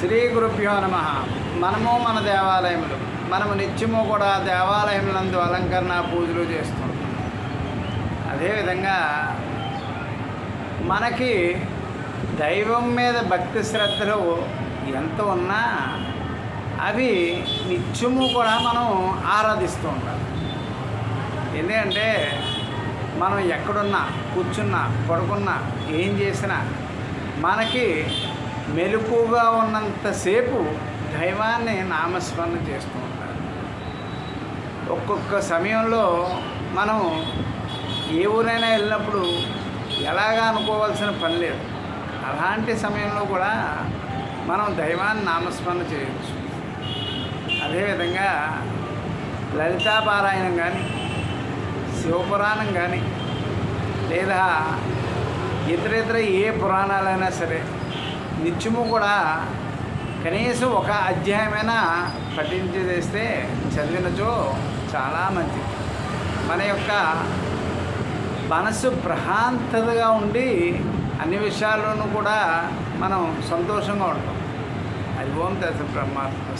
శ్రీ గురుభ్యో నమ. మనము మన దేవాలయములు. మనము నిత్యము కూడా దేవాలయములందు అలంకరణ పూజలు చేస్తుంటాం అదేవిధంగా మనకి దైవం మీద భక్తి శ్రద్ధలు ఎంత ఉన్నా అవి నిత్యము కూడా మనం ఆరాధిస్తూ ఉంటాం ఎందుకంటే మనం ఎక్కడున్నా కూర్చున్నా పడుకున్నా ఏం చేసినా మనకి మెలకుగా ఉన్నంతసేపు దైవాన్ని నామస్మరణ చేస్తూ ఉంటారు. ఒక్కొక్క సమయంలో మనం ఏ ఊరైనా వెళ్ళినప్పుడు ఎలాగా అనుకోవాల్సిన పని లేదు. అలాంటి సమయంలో కూడా మనం దైవాన్ని నామస్మరణ చేయవచ్చు అదేవిధంగా లలితాపారాయణం కానీ శివపురాణం కానీ లేదా ఇతర ఇతర ఏ పురాణాలైనా సరే నిత్యము కూడా కనీసం ఒక అధ్యాయమైనా పఠించేస్తే చదివినచో చాలా మంచిది. మన యొక్క మనసు ప్రశాంతతగా ఉండి అన్ని విషయాల్లోనూ కూడా మనం సంతోషంగా ఉంటాం. అది ఓం తత్వ బ్రహ్మాత్మ